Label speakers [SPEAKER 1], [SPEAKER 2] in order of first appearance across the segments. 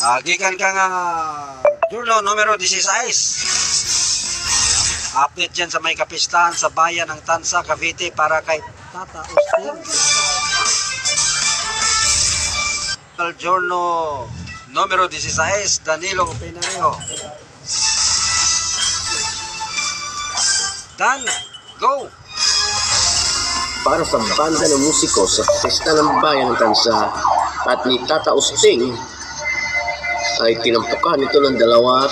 [SPEAKER 1] Ah, gikan ka nga Jurno numero 16. Update dyan sa may kapistahan sa bayan ng Tansa, Cavite para kay Tata Austin. Giorno numero 16, Danilo Pinarejo. Dan, go!
[SPEAKER 2] para sa banda ng musiko sa Pesta ng Bayan ng Tansa at ni Tata Usting ay tinampukan ito ng dalawa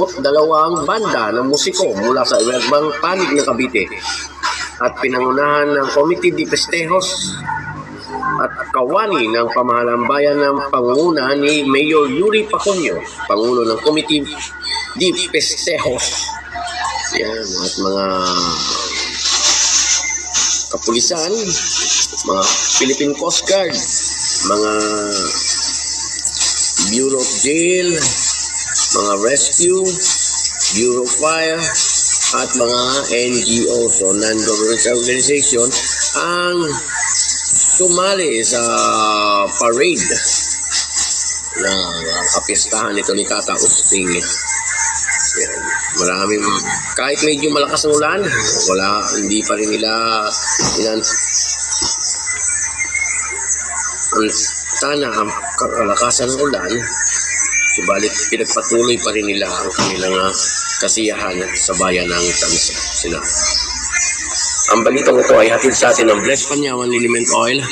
[SPEAKER 2] o dalawang banda ng musiko mula sa iba't panig ng Cavite at pinangunahan ng Committee de Festejos at kawani ng pamahalang bayan ng pangunguna ni Mayor Yuri Pacunyo, Pangulo ng Committee de Festejos. Yan, at mga kapulisan, mga Philippine Coast Guard, mga Of Jail, mga Rescue, Bureau of Fire, at mga NGO, so non-governmental organization, ang sumali sa parade na kapistahan nito ni Tata Usting. Yan. Maraming, kahit medyo malakas ang ulan, wala, hindi pa rin nila, ang sana ang kalakasan ng ulan, subalit pinagpatuloy pa rin nila ang kanilang ah, kasiyahan sa bayan ng Tansa. Sila. Ang balitang ito ay hatid sa atin ng Bless Panyawan Liniment Oil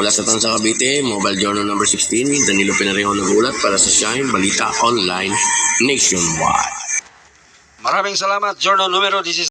[SPEAKER 2] mula sa Tansa Cavite, Mobile Journal number 16, Danilo Pinarejo nagulat para sa Shine Balita Online Nationwide.
[SPEAKER 1] Maraming salamat, Giorno numero 16.